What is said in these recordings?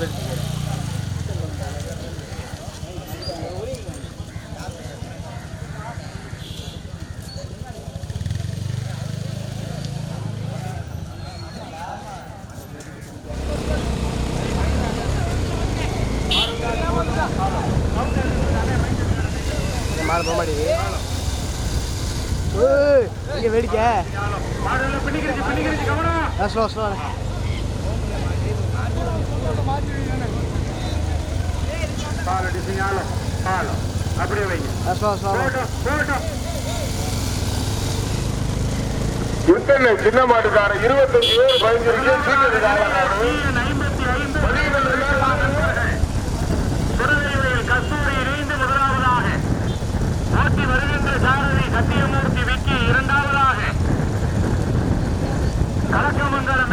பேர் மாடு போக மாட்டேங்குது இங்கே வேடிக்கை. Slow slow. அப்படியே வைங்க. இத்தனை சின்ன மாட்டுக்கார இருபத்தஞ்சு பேர் பதினஞ்சு சத்தியமூர்த்தி விக்கி இரண்டாவதாக. கலக்கமங்கலம்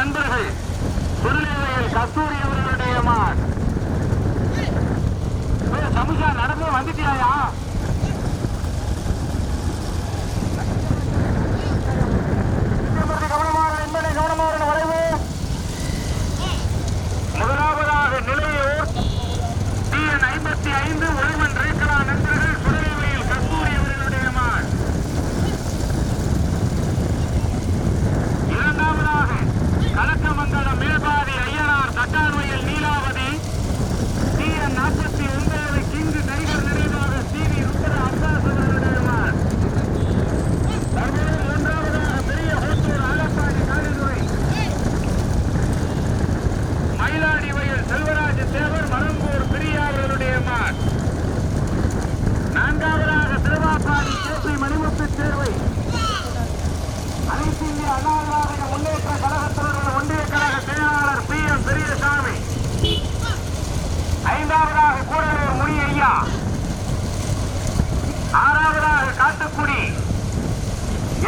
நண்பர்கள் திருநெல்வேலியில் கஸ்தூரி அவர்களுடைய மான். சமுஷா நடந்து வந்துட்டியாயா? முதலாவதாக நிலையோர் ஐம்பத்தி ஐந்து ஒளிமன் ரேக்கலா நண்பர்கள். Dar a cavanda da.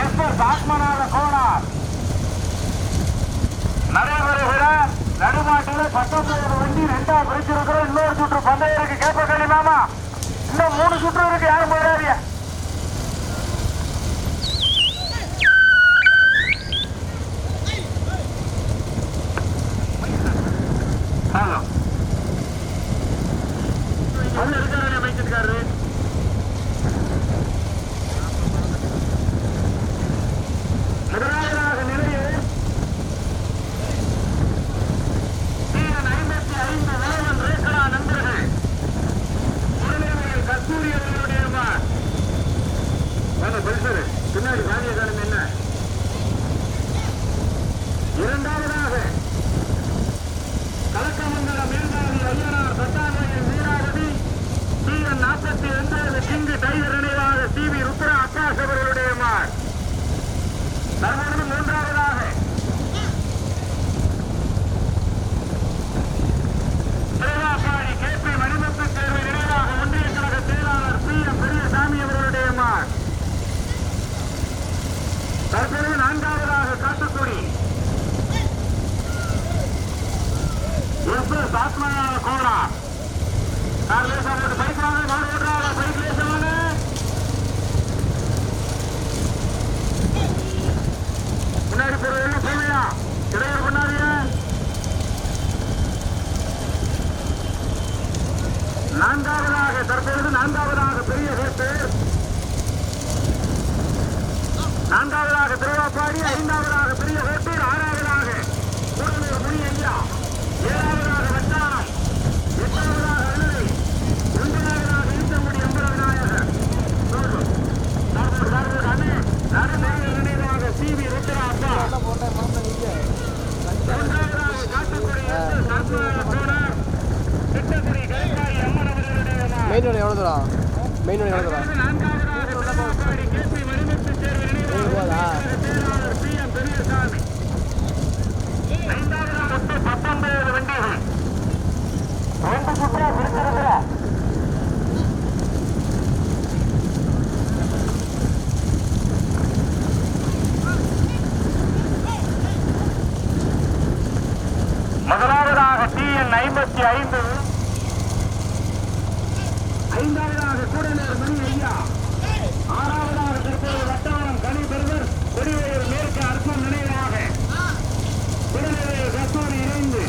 S S Athmanatha Konar. நடைபெறுகிற நடுமாட்டில் பத்தொன்பது வண்டி ரெண்டா பிரிச்சிருக்கிறோம் இன்னொரு சுற்று பந்தயம் இருக்கு கேப்ப மாமா. இன்னும் மூணு சுற்று இருக்கு யாரும் போறாதியா மூன்றாவதாக தற்பொழுது நான்காவதாக பெரிய சேர்த்தேர் நான்காவதாக திருவாப்பாடி ஐந்தாவதாக பெரிய ஹோட்டல் ஆறாவதாக கூடலூர் முனி ஐயா ஏழாவதாக வட்டாரம் எட்டாவதாக அழுதை ஒன்பதாவதாக ஈட்டமுடி எம்பர விநாயகர் நினைவாக சி. வி. ருத்ரா அப்பா ஒன்றாவதாக காட்டுக்குடி சாத்மா சோனார் திட்டக்குடி கைகாரி அம்மன் மெயின் ரோடு எவ்வளோ தூரம்? மெயின் ரோடு எவ்வளோ தூரம் நான்காவதாக திருவாப்பாடி கேபி மணிமுத்து சேர்வு நினைவாக போதா? செயலாளர் பி எம் பெரியசாமி ஐந்தாவதாக மொத்தம் பத்தொன்பது வண்டிகள் ரெண்டு சுற்றா இருக்கிற முதலாவதாக டி என் ஐம்பத்தி ஐந்து ஐந்தாவதாக கூடநேர் மணி ஐயா ஆறாவதாக தற்போது வட்டாரம் கனி பெறுவர் கொடிவேறு மேற்கு அர்த்தம் நினைவாக கூடநேர் கஸ்தூரி இணைந்து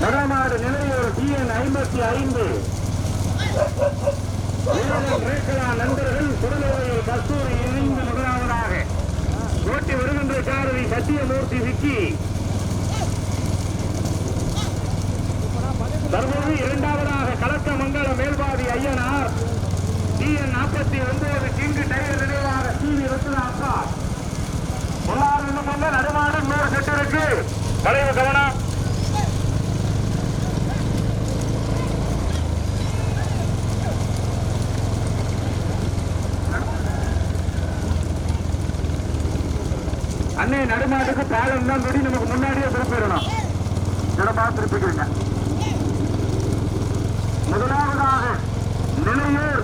வடநாடு நிலையோர் இருபத்தி ஐந்து நண்பர்கள் குடலோயில் கஸ்தூரி இணைந்து முதலாவதாக. ஓட்டி வருகின்ற சாரதி சத்தியமூர்த்தி விக்கி. தற்போது இரண்டாவதாக கலக்க மங்கள மேல்பாதி ஐயனார். டிஎன் நாற்பத்தி ஒன்பது கிங்கு டைகர் நிலையாக டிவி ரத்னா அக்கா எல்லாரும் இன்னும் ஒன்று நடுமாடு நூறு செட்டு தலைவர் கவனம். அன்னை நடுமாட்டுக்கு பாலம் தான் கொடி நமக்கு முன்னாடியே திருப்பிடணும் இடமா திருப்பிக்கிறீங்க முதலாவதாக நிலையூர்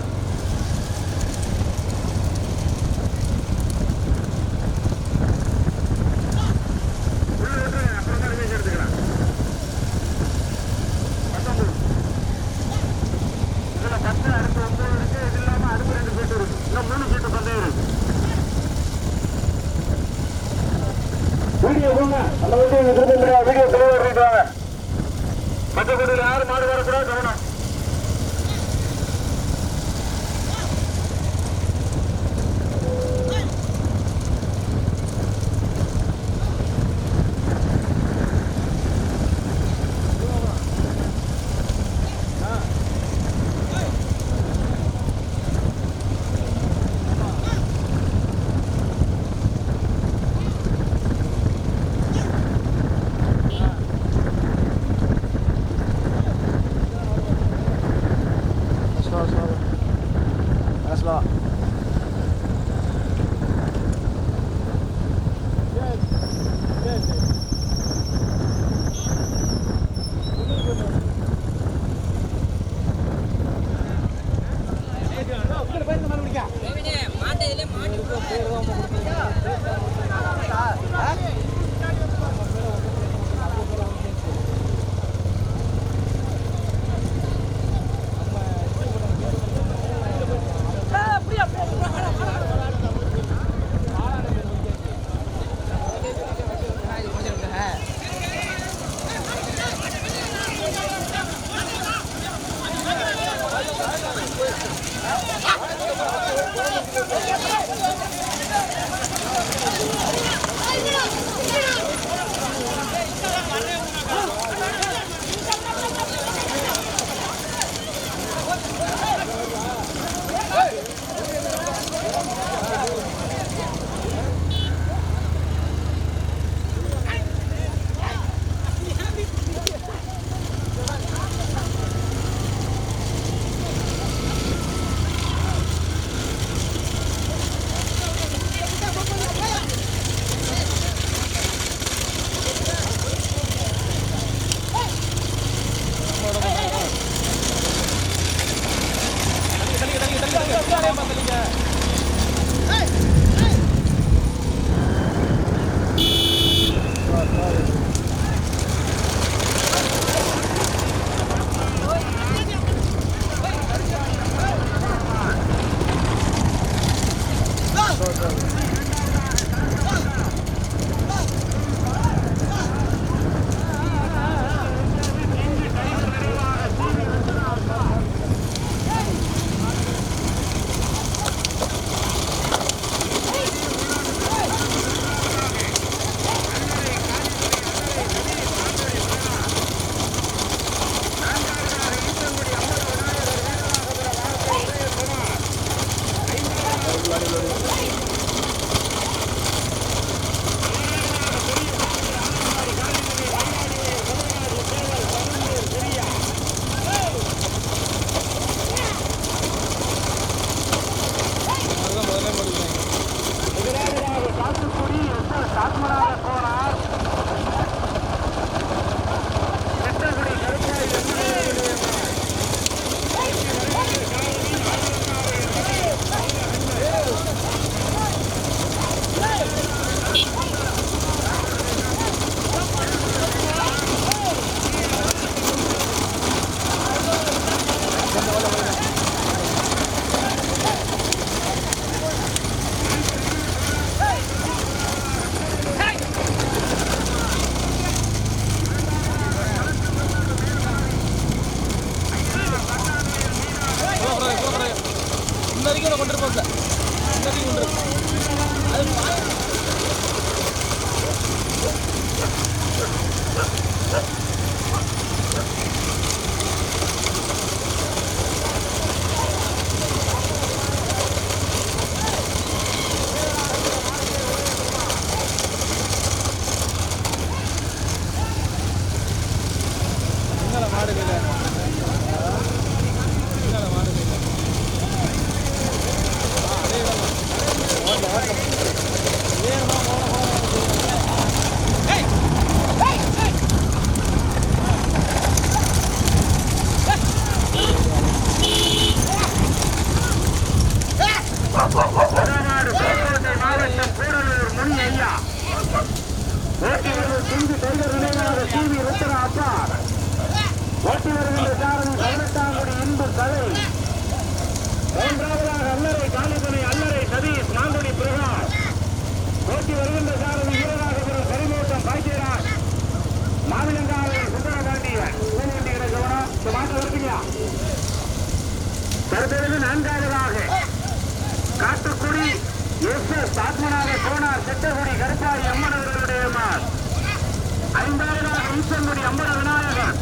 மாட்டை மாட்டி ஓட்டி வருகின்ற சாரதி வீரராகபுரம் கரிமூட்டம் பாக்கியராஜ் மாவிலங்காவல் சுந்தரபாண்டியன் பூமுண்டிகளை கவனம். இந்த மாட்டு வருவீங்களா தற்பொழுது நான்காவதாக காட்டுக்குடி எஸ் எஸ் ஆத்மநாத கோனார் செட்டகுடி கருப்பாடி அம்மன் அவர்களுடைய மார் ஐந்தாவதாக ஈசன்குடி அம்பல விநாயகர்.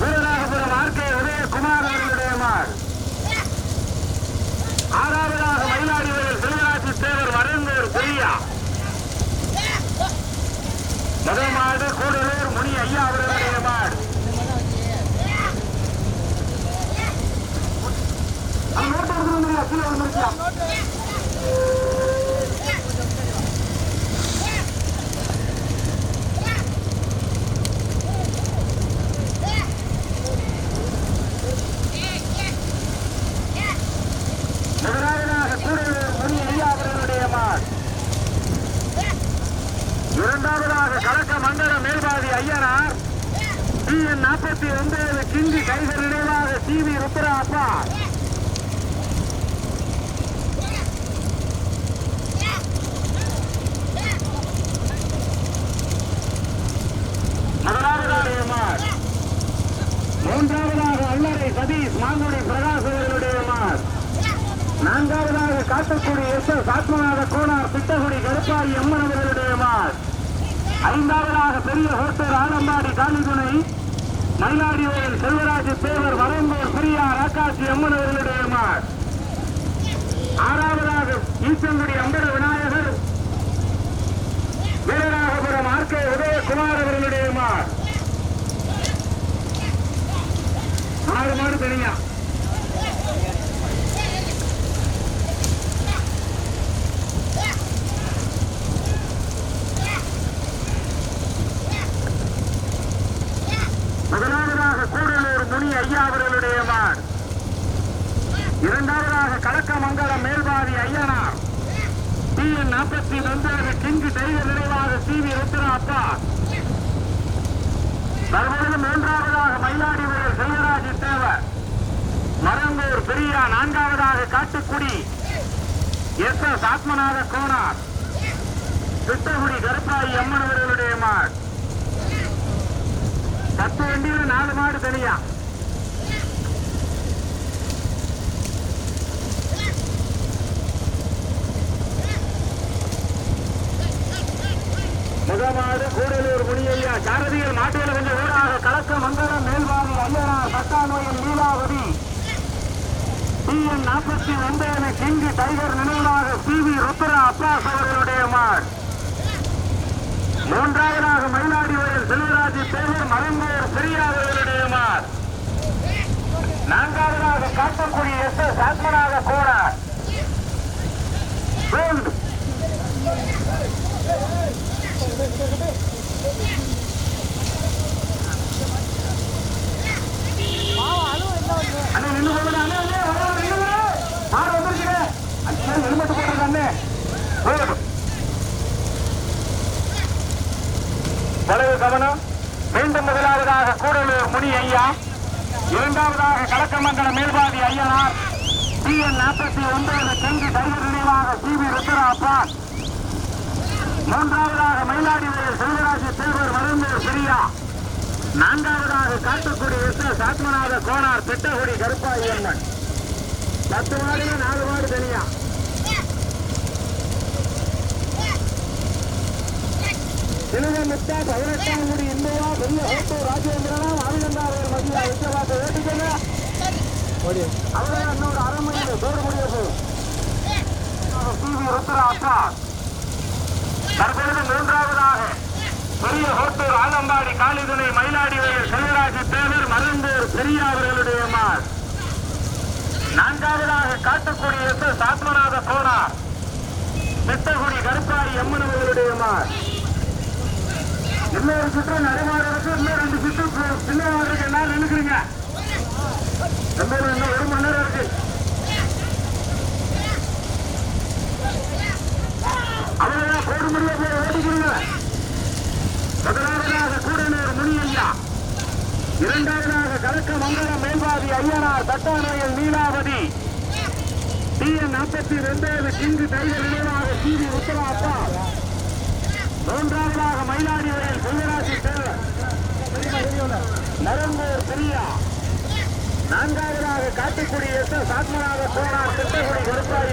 வீரராகபுரம் ஆர் கே உதயகுமார் அவர்களுடைய மார் ஆறாவதாக மயிலாடுதுறை செல்வராஜ் தேவர் வரங்கூர் பெரியா முதமாடு கூடலூர் முனி ஐயா அவர்களுடைய மாடு. அந்த நோட்டு கொடுக்கணும் கீழே வந்துருக்கலாம் முதலாவதாக கூடலூர் முனி ஐயா அவர்களுடைய மாடு இரண்டாவதாக கலக்க மண்டல மேல்பாதி ஐயனார் டிஎன் நாற்பத்தி ஒன்பது கிண்டி கைகள் நினைவாக டி வி ருத்ரா அப்பா முதலாவதாக மார் மூன்றாவதாக அல்லறை சதீஷ் மாங்குடி பிரகாஷ் அவர்களுடைய மார் நான்காவதாக காட்டுக்குடி எஸ் எஸ் ஆத்மநாத கோனார் பிட்டகுடி கருப்பாரி அம்மன் அவர்களுடைய மார் ஐந்தாவதாக பெரிய ஹோட்டல் ஆலம்பாடி காளிதுணை மயிலாடியோரில் செல்வராஜ் தேவர் வரம்பூர் பெரியார் ஆக்காட்சி அம்மன் அவர்களுடைய மார் ஆறாவதாக ஈச்சங்குடி அம்பர விநாயகர் வீரராகபுரம் ஆர்கே உதயகுமார் அவர்களுடைய மார் ஆறு மாடு தனியா முதலாவதாக கூடலூர் முனி ஐயா அவர்களுடைய மார் இரண்டாவதாக கலக்கமங்கலம் மேல்பாதி ஐயனார் டி என் நாற்பத்தி ஒன்பது கிங்கு டைகர் நினைவாக சி வி ருத்ரா அப்பா தற்பொழுது மூன்றாவதாக மயிலாடி வீரர் செல்வராஜ் தேவர். மரங்கூர் பெரியா நான்காவதாக Kattukudi. S S Athmanatha Konar. திட்டகுடி Karuppayi Amman அவர்களுடைய மாடு பத்து வண்டியில் நாலு மாடு தனியா. முதமாடு கூடலூர் முனியையா சாரதியில் மாட்டியில் கொஞ்சம் ஊடாக கலக்க மங்கலம் மேல்வாரி ஐயனார் பட்டானோயில் லீலாவதி. டிஎன் நாற்பத்தி ஒன்பது கிங்கு டைகர் நினைவாக சி வி ருத்ரா அப்பாஸ் அவர்களுடைய மாடு மூன்றாவதாக மயிலாடி வயல் செல்வராஜ் தேவர் மரங்கூர் பெரியார் அவர்களுடைய மாடு நான்காவதாக காட்டக்குடி எஸ் எஸ் ஆத்மநாத கோனார் வலது கவனம் மீண்டும் முதலாவதாக கூடலூர் முனி ஐயா இரண்டாவதாக கலக்கமங்கல மேல்பாதி ஐயனார் பி என் நாற்பத்தி ஒன்பது தெங்கு சரிவு நினைவாக சி வி ருத்ரா மூன்றாவதாக மயிலாடுதுறை செல்வராஜ செல்வர் வரம்பூர் பிரியா. நான்காவதாக காட்டுக்குடி எஸ் எஸ் ஆத்மநாத கோனார் திட்டகுடி கருப்பாயி அம்மன். பத்து மாடு நாலு மாடு தனியா? சிலுவமுத்தா பதினெட்டாம் குடி இந்தியா பெரிய ஹோட்டூர் ராஜேந்திரனா ஆவிலந்தாவர் மத்திய விச்சவாக்க ஓட்டிக்கங்க அவரே இன்னொரு அரை மணியில் பேர் முடிய போகும் ருத்ரா அக்கா தற்பொழுது மூன்றாவதாக பெரிய ஹோட்டூர் ஆலம்பாடி காளிதுணை மயிலாடி வயல் தேவர் மருந்தூர் பெரியா அவர்களுடைய மார் நான்காவதாக காட்டுக்குடி எஸ் எஸ் ஆத்மநாத கோனார். சித்தகுடி கருப்பாரி அம்மன் அவர்களுடைய மார் இன்னொரு சுற்று நடைமாறு இருக்கு இன்னும் ரெண்டு சுற்று பின்னாடி இருக்கு எல்லாரும் நின்னுக்கிறீங்க. இன்னும் ஒரு மணி நேரம் இருக்கு அவ்வளவுதான் போடு முடிய போய் ஓடிக்கிறீங்க முதலாவதாக கூடனூர் முனி ஐயா இரண்டாவதாக கலக்க மங்கலம் மேல்வாதி ஐயனார் தட்டானோயல் நீலாவதி டி என் நாற்பத்தி இங்கு கிங்கு டைகர் நினைவாக சிவி உத்தராப்பா மூன்றாவதாக மயிலாடி வயல் பொங்கராசி தேவர் நரம்பூர் பிரியா. நான்காவதாக காட்டுக்குடி எஸ் எஸ் ஆத்மநாத கோனார் திட்டக்குடி கருப்பாய்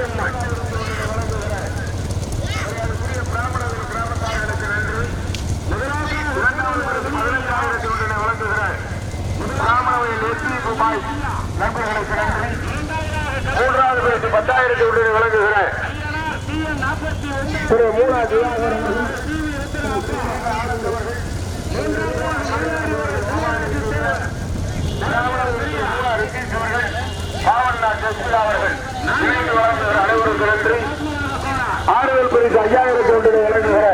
வழங்குகிற அனைவருக்கு நன்றி ஆறுதல் பரிசு ஐயாயிரத்தி ஒன்றினை இறங்குகிற